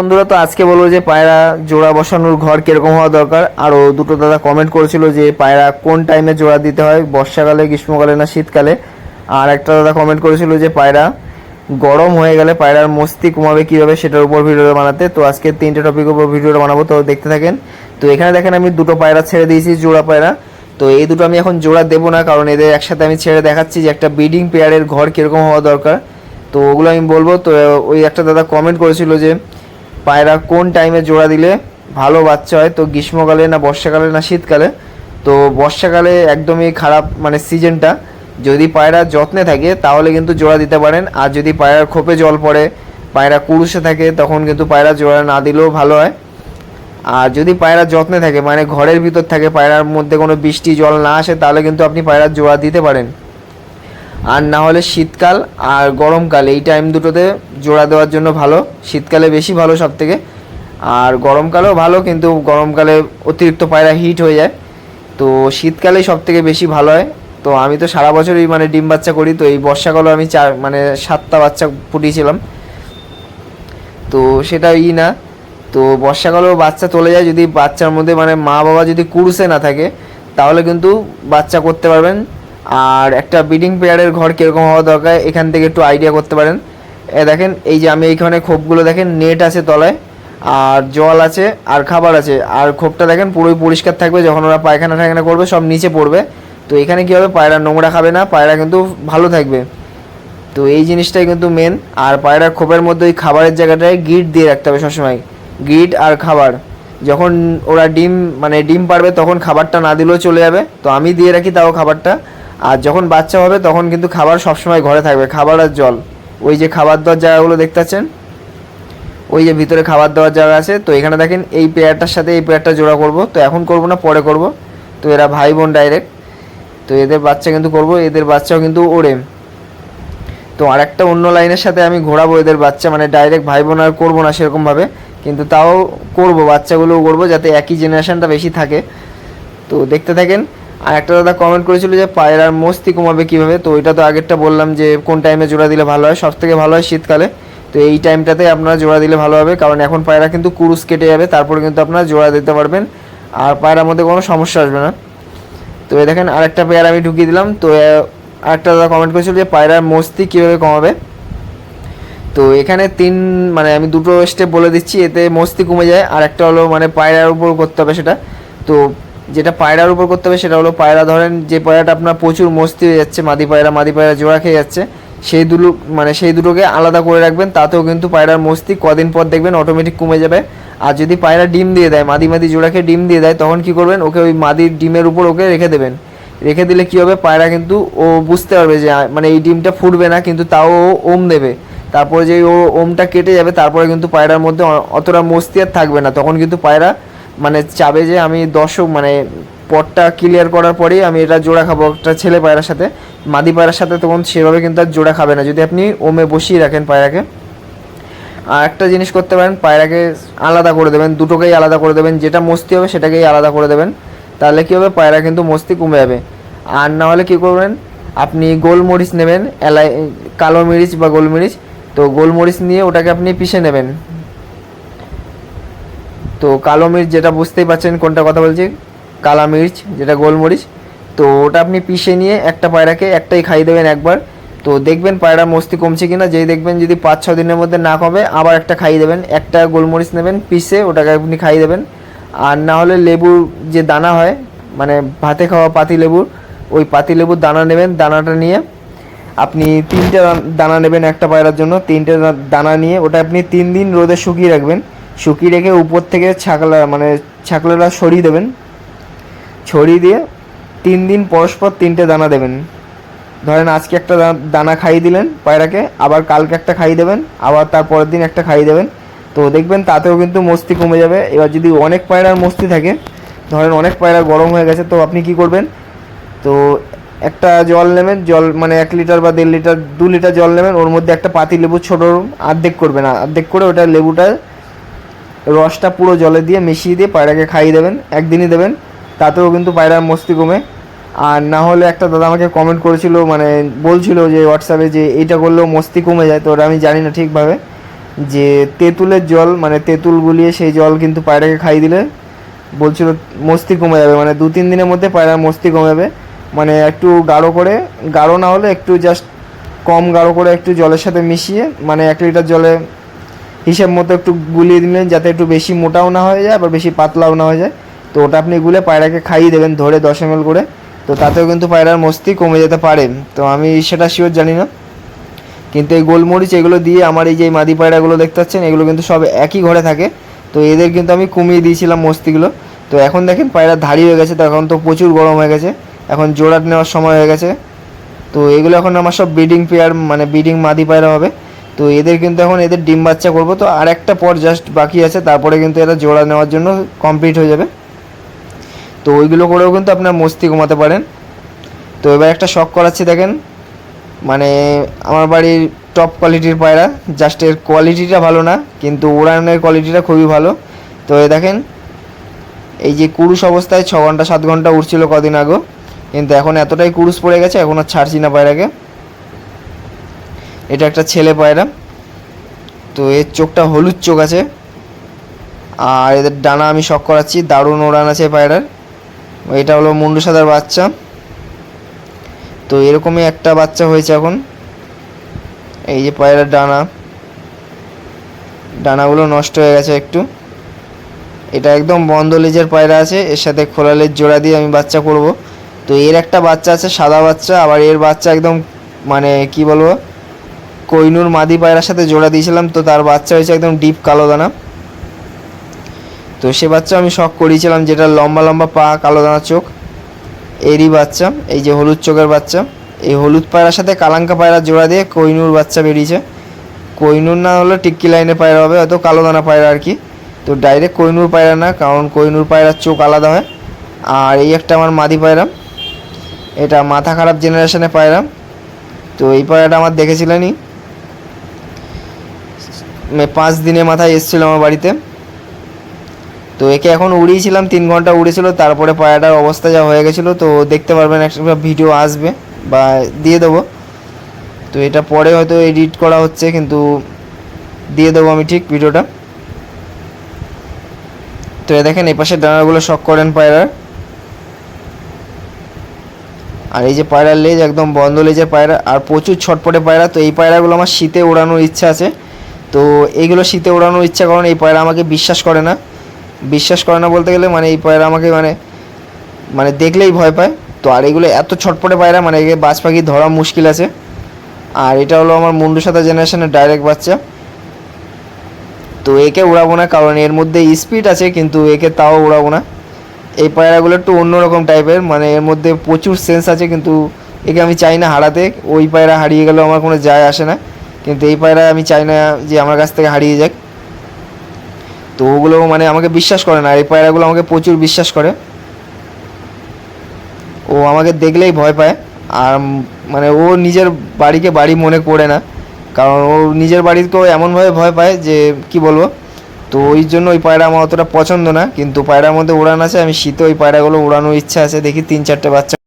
বন্ধুরা, তো আজকে বলব যে পায়রা জোড়া বসানোর ঘর কীরকম হওয়া দরকার। আরও দুটো দাদা কমেন্ট করেছিল যে পায়রা কোন টাইমে জোড়া দিতে হয়, বর্ষাকালে, গ্রীষ্মকালে না শীতকালে। আর একটা দাদা কমেন্ট করেছিল যে পায়রা গরম হয়ে গেলে পায়রার মস্তি কমাবে কীভাবে সেটার উপর ভিডিও বানাতে। তো আজকে তিনটে টপিকের উপর ভিডিওটা বানাবো, তো দেখতে থাকেন। তো এখানে দেখেন, আমি দুটো পায়রা ছেড়ে দিয়েছি, জোড়া পায়রা। তো এই দুটো আমি এখন জোড়া দেবো না, কারণ এদের একসাথে আমি ছেড়ে দেখাচ্ছি যে একটা ব্রিডিং পেয়ারের ঘর কীরকম হওয়া দরকার। তো ওগুলো আমি বলব, তো ওই একটা দাদা কমেন্ট করেছিল যে পায়রা কোন টাইমে জোড়া দিলে ভালো বাচ্চা হয়? তো গ্রীষ্মকালে না বর্ষাকালে না শীতকালে? তো বর্ষাকালে একদমই খারাপ মানে সিজনটা যদি পায়রা যত্নে থাকে, তাহলে কিন্তু জোড়া দিতে পারেন। আর যদি পায়রার খোপে জল পড়ে, পায়রা কুরুষে থাকে, তখন কিন্তু পায়রা জোড়া না দিলেও ভালো হয়। আর যদি পায়রা যত্নে থাকে মানে ঘরের ভিতর থাকে, পায়রার মধ্যে কোনো বৃষ্টি, জল না আসে, তাহলে কিন্তু আপনি পায়রার জোড়া দিতে পারেন। আর না হলে শীতকাল আর গরমকাল, এই টাইম দুটোতে জোড়া দেওয়ার জন্য ভালো। শীতকালে বেশি ভালো সব থেকে আর গরমকালেও ভালো, কিন্তু গরমকালে অতিরিক্ত পায়রা হিট হয়ে যায়। তো শীতকালেই সব থেকে বেশি ভালো হয়। তো আমি তো সারা বছরই মানে ডিম বাচ্চা করি, তো এই বর্ষাকালেও আমি চার মানে সাতটা বাচ্চা ফুটিয়েছিলাম তো সেটা ই না। তো বর্ষাকালেও বাচ্চা চলে যায় যদি বাচ্চার মধ্যে মানে মা বাবা যদি কুরুসে না থাকে, তাহলে কিন্তু বাচ্চা করতে পারবেন। আর একটা ব্রিডিং পেয়ারের ঘর কীরকম হওয়া দরকার, এখান থেকে একটু আইডিয়া করতে পারেন। এ দেখেন, এই যে আমি এইখানে খোপগুলো দেখেন নেট আছে তলায়, আর জল আছে, আর খাবার আছে। আর খোপটা দেখেন, পুরোই পরিষ্কার থাকবে, যখন ওরা পায়খানা টায়খানা করবে, সব নিচে পড়বে। তো এখানে কী হবে, পায়রা নোংরা খাবে না, পায়রা কিন্তু ভালো থাকবে। তো এই জিনিসটাই কিন্তু মেন আর পায়রার খোপের মধ্যে ওই খাবারের জায়গাটায় গিট দিয়ে রাখতে হবে সবসময়। গিট আর খাবার। যখন ওরা ডিম মানে ডিম পারবে, তখন খাবারটা না দিলেও চলে যাবে। তো আমি দিয়ে রাখি তাও খাবারটা। আর যখন বাচ্চা হবে, তখন কিন্তু খাবার সবসময় ঘরে থাকবে। খাবার আর জল। ওই যে খাবার দেওয়ার জায়গাগুলো দেখতে পাচ্ছেন ওই যে ভিতরে খাবার দেওয়ার জায়গা আছে। তো এখানে দেখেন, এই পেয়ারটার সাথে এই পেয়ারটা জোড়া করব। তো এখন করব না, পরে করব। তো এরা ভাই বোন ডাইরেক্ট তো এদের বাচ্চা কিন্তু করব, এদের বাচ্চাও কিন্তু ওড়ে। তো আরেকটা অন্য লাইনের সাথে আমি ঘোরাবো এদের বাচ্চা মানে ডাইরেক্ট ভাই বোন আর করব না সেরকমভাবে। কিন্তু তাও করব, বাচ্চাগুলোও করব, যাতে একই জেনারেশানটা বেশি থাকে। তো দেখতে থাকেন আর একটা দাদা কমেন্ট করেছিল যে পায়রার মস্তি কমাবে কীভাবে? তো ওইটা তো আগেরটা বললাম যে কোন টাইমে জোড়া দিলে ভালো হয়? সব থেকে ভালো হয় শীতকালে। তো এই টাইমটাতে আপনারা জোড়া দিলে ভালো হবে। কারণ এখন পায়রা কিন্তু কুরুস কেটে যাবে। তারপরে কিন্তু আপনারা জোড়া দিতে পারবেন। আর পায়রার মধ্যে কোনো সমস্যা আসবে না। তো এই দেখেন আরেকটা পেয়ার আমি ঢুকিয়ে দিলাম। তো আরেকটা দাদা কমেন্ট করেছিল যে পায়রার মস্তি কীভাবে কমাবে? তো এখানে তিন মানে আমি দুটো স্টেপ বলে দিচ্ছি। এতে মস্তি কমে যায়। আর একটা হলো মানে পায়রার উপর করতে হবে সেটা। তো যেটা পায়রার উপর করতে হবে সেটা হলো পায়রা, ধরেন যে পায়রাটা আপনার প্রচুর মস্তি হয়ে যাচ্ছে, মাদি পায়রা মাদি পায়রা জোড়া খেয়ে যাচ্ছে, সেই দুটো মানে সেই দুটোকে আলাদা করে রাখবেন, তাতেও কিন্তু পায়রার মস্তি কদিন পর দেখবেন অটোমেটিক কমে যাবে। আর যদি পায়রা ডিম দিয়ে দেয়, মাদি মাদি জোড়াকে ডিম দিয়ে দেয়, তখন কি করবেন, ওকে ওই মাদির ডিমের উপর ওকে রেখে দেবেন। রেখে দিলে কি হবে, পায়রা কিন্তু ও বুঝতে পারবে যে মানে এই ডিমটা ফুটবে না, কিন্তু তাও ও ওম দেবে। তারপরে যে ও ওমটা কেটে যাবে, তারপরে কিন্তু পায়রার মধ্যে অতটা মস্তি আর থাকবে না, তখন কিন্তু পায়রা মানে চাবে যে আমি দর্শক মানে পটটা ক্লিয়ার করার পরেই আমি এটা জোড়া খাব একটা ছেলে পায়রার সাথে। মাদি পায়রার সাথে তখন সেভাবে কিন্তু আর জোড়া খাবে না। যদি আপনি ওমে বসিয়ে রাখেন পায়রাকে, আর একটা জিনিস করতে পারেন, পায়রাকে আলাদা করে দেবেন, দুটোকেই আলাদা করে দেবেন, যেটা মস্তি হবে সেটাকেই আলাদা করে দেবেন। তাহলে কী হবে? পায়রা কিন্তু মস্তি কমে যাবে। আর না হলে কী করবেন? আপনি গোলমরিচ নেবেন, এলাই কালো মরিচ বা গোলমরিচ, তো গোলমরিচ নিয়ে ওটাকে আপনি পিষে নেবেন। তো কালো মির্চ যেটা বুঝতেই পারছেন কোনটা কথা বলছি? কালা মির্চ, যেটা গোলমরিচ। তো ওটা আপনি পিষে নিয়ে একটা পায়রাকে একটাই খাইয়ে দেবেন একবার। তো দেখবেন পায়রা মস্তি কমছে কিনা, যেই দেখবেন যদি পাঁচ, ছ দিনের মধ্যে না কমে আবার একটা খাইয়ে দেবেন। একটা গোলমরিচ নেবেন পিষে, ওটাকে আপনি খাইয়ে দেবেন। আর না হলে লেবুর যে দানা হয় মানে ভাতে খাওয়া পাতি লেবুর, ওই পাতি লেবুর দানা নেবেন, দানাটা নিয়ে আপনি তিনটে দানা নেবেন একটা পায়রার জন্য। তিনটে দানা নিয়ে ওটা আপনি তিন দিন রোদে শুকিয়ে রাখবেন। শুকিয়ে রেখে উপর থেকে ছাকলা মানে ছাকলাটা সরিয়ে দেবেন। ছড়িয়ে দিয়ে তিন দিন পরস্পর তিনটে দানা দেবেন। ধরেন আজকে একটা দানা খাইয়ে দিলেন পায়রাকে, আবার কালকে একটা খাইয়ে দেবেন, আবার তার পরের দিন একটা খাইয়ে দেবেন। তো দেখবেন তাতেও কিন্তু মস্তি কমে যাবে। এবার যদি অনেক পায়রার মস্তি থাকে, ধরেন অনেক পায়রা গরম হয়ে গেছে, তো আপনি কি করবেন? তো একটা জল নেবেন, জল মানে এক লিটার বা দেড় লিটার, দু লিটার জল নেবেন, ওর মধ্যে একটা পাতি লেবু ছোটো অর্ধেক করবেন। অর্ধেক করে ওটা লেবুটা রসটা পুরো জলে দিয়ে মিশিয়ে দিয়ে পায়রাকে খাইয়ে দেবেন, একদিনই দেবেন, তাতেও কিন্তু পায়রার মস্তি কমে। আর না হলে একটা দাদা আমাকে কমেন্ট করেছিল মানে বলছিল যে হোয়াটসঅ্যাপে যে এইটা করলেও মস্তি কমে যায়, তো ওটা আমি জানি না ঠিকভাবে। যে তেঁতুলের জল মানে তেঁতুল গুলিয়ে সেই জল কিন্তু পায়রাকে খাইয়ে দিলে বলছিল মস্তি কমে যাবে মানে দু তিন দিনের মধ্যে পায়রার মস্তি কমে যাবে মানে একটু গাঢ় করে, গাঢ় না হলে একটু জাস্ট কম গাঢ় করে একটু জলের সাথে মিশিয়ে মানে এক লিটার জলে হিসেব মতো একটু গুলিয়ে দিলেন যাতে একটু বেশি মোটাও না হয়ে যায়, আবার বেশি পাতলাও না হয়ে যায়। তো ওটা আপনি গুলে পায়রাকে খাইয়ে দেবেন ধরে দশ এম করে। তো তাতেও কিন্তু পায়রার মস্তি কমে যেতে পারে। তো আমি সেটা শিওর জানি না। কিন্তু এই গোলমরিচ এগুলো দিয়ে আমার এই যে মাদি পায়রাগুলো দেখতে পাচ্ছেন, এগুলো কিন্তু সব একই ঘরে থাকে। তো এদের কিন্তু আমি কমিয়ে দিয়েছিলাম মস্তিগুলো। তো এখন দেখেন পায়রা ধাড়ি হয়ে গেছে, তো এখন তো প্রচুর গরম হয়ে গেছে। এখন জোড়া নেওয়ার সময় হয়ে গেছে। তো এগুলো এখন আমার সব ব্রিডিং পেয়ার মানে ব্রিডিং মাদি পায়রা হবে। তো এদের কিন্তু এখন এদের ডিম বাচ্চা করব তো আর একটা পর জাস্ট বাকি আছে, তারপরে কিন্তু এরা জোড়া নেওয়ার জন্য কমপ্লিট হয়ে যাবে। তো ওইগুলো করেও কিন্তু আপনার মস্তি কমাতে পারেন। তো এবার একটা শখ করাচ্ছি দেখেন মানে আমার বাড়ির টপ কোয়ালিটির পায়রা জাস্ট এর কোয়ালিটিটা ভালো না, কিন্তু উড়ানের কোয়ালিটিটা খুবই ভালো। তো এ দেখেন, এই যে কুরুশ অবস্থায় ছ ঘণ্টা, সাত ঘণ্টা উড়ছিল কদিন আগে কিন্তু এখন এতটাই কুরুশ পড়ে গেছে, এখন আর ছাড়ছি না পায়রাকে। এটা একটা ছেলে পায়রা। তো এর চোখটা হলুদ চোখ আছে। আর এদের ডানা আমি শখ করাচ্ছি, দারুণ ওড়ান আছে পায়রার। এটা হলো মুন্ডু সাদার বাচ্চা। তো এরকমই একটা বাচ্চা হয়েছে এখন। এই যে পায়রার ডানা। ডানাগুলো নষ্ট হয়ে গেছে একটু। এটা একদম বন্ধ লেজের পায়রা আছে, এর সাথে খোলা লেজ জোড়া দিয়ে আমি বাচ্চা করব। তো এর একটা বাচ্চা আছে, সাদা বাচ্চা, আবার এর বাচ্চা একদম মানে কি বলব? কইনুর মাদি পায়রার সাথে জোড়া দিয়েছিলাম, তো তার বাচ্চা হয়েছে একদম ডিপ কালো দানা। তো সে বাচ্চা আমি শখ করিয়েছিলাম যেটা লম্বা লম্বা পা, কালো দানা চোখ। এরই বাচ্চা, এই যে হলুদ চোখের বাচ্চা। এই হলুদ পায়রার সাথে কালাঙ্কা পায়রা জোড়া দিয়ে কইনুর বাচ্চা বেরিয়েছে। কইনুর না হলে টিক্কি লাইনে পায়রা হবে, হয়তো কালো দানা পায়রা আর কি। তো ডাইরেক্ট কইনুর পায়রা না, কারণ কইনুর পায়রার চোখ আলাদা হয়। আর এই একটা আমার মাদি পায়রা। এটা মাথা খারাপ জেনারেশনের পায়রা। তো এই পায়রাটা আমার দেখেছিলেনই। পাঁচ দিনের মাথায় এসেছিল আমার বাড়িতে। তো একে এখন উড়িয়েছিলাম, তিন ঘণ্টা উড়েছিল, তারপরে পায়রাটার অবস্থা যা হয়ে গেছিল, তো দেখতে পারবেন একটা ভিডিও আসবে বা দিয়ে দেবো। তো এটা পরে হয়তো এডিট করা হচ্ছে, কিন্তু দিয়ে দেবো আমি ঠিক ভিডিওটা। তো এ দেখেন এই পাশে ডানাগুলো শখ করেন পায়রার। আর এই যে পায়রার লেজ, একদম বন্ধ লেজের পায়রা, আর প্রচুর ছটপটে পায়রা। তো এই পায়রাগুলো আমার শীতে ওড়ানোর ইচ্ছা আছে। তো এইগুলো শীতে ওড়ানোর ইচ্ছা, কারণ এই পায়রা আমাকে বিশ্বাস করে না। বিশ্বাস করে না বলতে গেলে মানে এই পায়রা আমাকে মানে মানে দেখলেই ভয় পায়। তো আর এগুলো এত ছটপটে পায়রা মানে একে বাজ পাখি ধরা মুশকিল আছে। আর এটা হলো আমার মুন্ডু সাদা জেনারেশনের ডাইরেক্ট বাচ্চা। তো একে উড়াবো না, কারণ এর মধ্যে স্পিড আছে, কিন্তু একে তাও উড়াবো না। এই পায়রাগুলো একটু অন্যরকম টাইপের মানে এর মধ্যে প্রচুর সেন্স আছে, কিন্তু একে আমি চাই না হারাতে। ওই পায়রা হারিয়ে গেলেও আমার কোনো যায় আসে না। কিন্তু এই পায়রা আমি চাই না যে আমার কাছ থেকে হারিয়ে যাক। তো ওগুলো মানে আমাকে বিশ্বাস করে না, আর এই পায়রাগুলো আমাকে প্রচুর বিশ্বাস করে। ও আমাকে দেখলেই ভয় পায়, আর মানে ও নিজের বাড়িকে বাড়ি মনে করে না। কারণ ও নিজের বাড়িকেও এমনভাবে ভয় পায় যে, কি বলব? তো ওই জন্য ওই পায়রা আমার অতটা পছন্দ না, কিন্তু পায়রার মধ্যে উড়ান আছে, আমি শীতে ওই পায়রাগুলো উড়ানোর ইচ্ছা আছে, দেখি তিন চারটে বাচ্চা